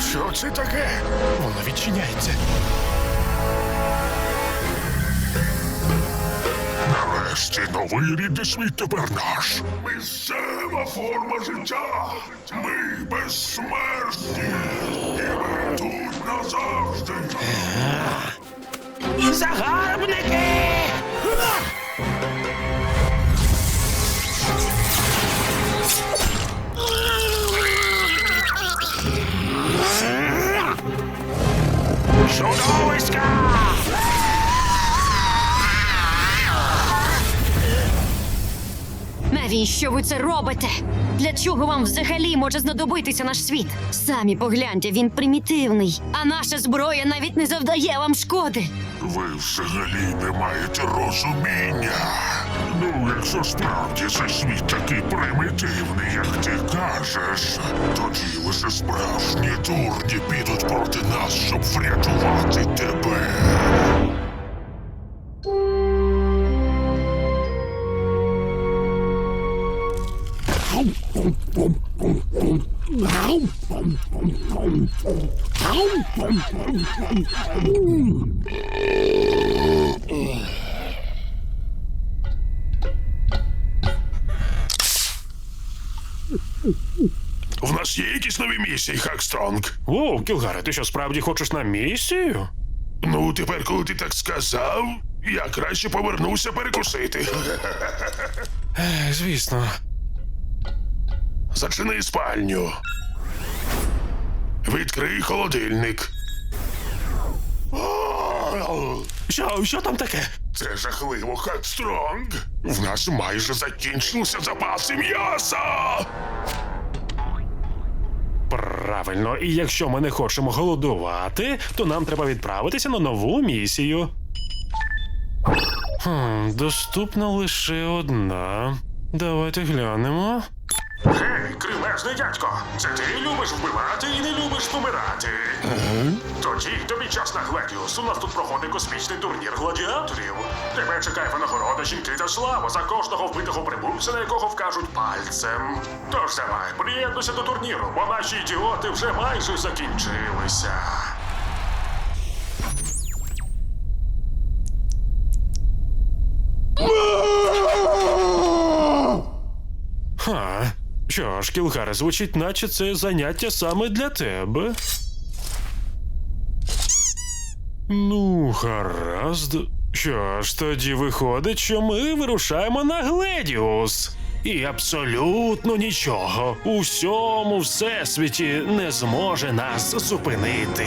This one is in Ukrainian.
Що це таке? Воно відчиняється. Нарешті новий рідний світ тепер наш. Місцева форма життя. Ми безсмертні. І ми тут назавжди. І загарбники! Навіщо ви це робите? Для чого вам взагалі може знадобитися наш світ? Самі погляньте, він примітивний, а наша зброя навіть не завдає вам шкоди. Ви взагалі не маєте розуміння. Ну, якщо справді цей світ такий примітивний, як ти кажеш, тоді лише справжні дурні підуть проти нас, щоб врятувати тебе. В нас є якісь нові місії, Хакстронг? О, Кілгаре, ти що справді хочеш на місію? Ну, тепер, коли ти так сказав, я краще повернуся перекусити. Звісно. Зачини спальню. Відкрий холодильник. Що, що там таке? Це жахливо, Хакстронг. В нас майже закінчилися запаси м'яса. Правильно, і якщо ми не хочемо голодувати, то нам треба відправитися на нову місію. Хм, доступна лише одна. Давайте глянемо. Гей, кремезний дядько, це ти любиш вбивати і не любиш помирати. Тоді тобі час на Гладіус. У нас тут проходить космічний турнір гладіаторів. Тебе чекає винагорода, жінки та слава за кожного вбитого прибульця, на якого вкажуть пальцем. Тож давай, приєднуйся до турніру, бо наші ідіоти вже майже закінчилися. Що ж, Кілгаре, звучить, наче це заняття саме для тебе. Ну, гаразд. Що ж, тоді виходить, що ми вирушаємо на Гледіус. І абсолютно нічого у всьому всесвіті не зможе нас зупинити.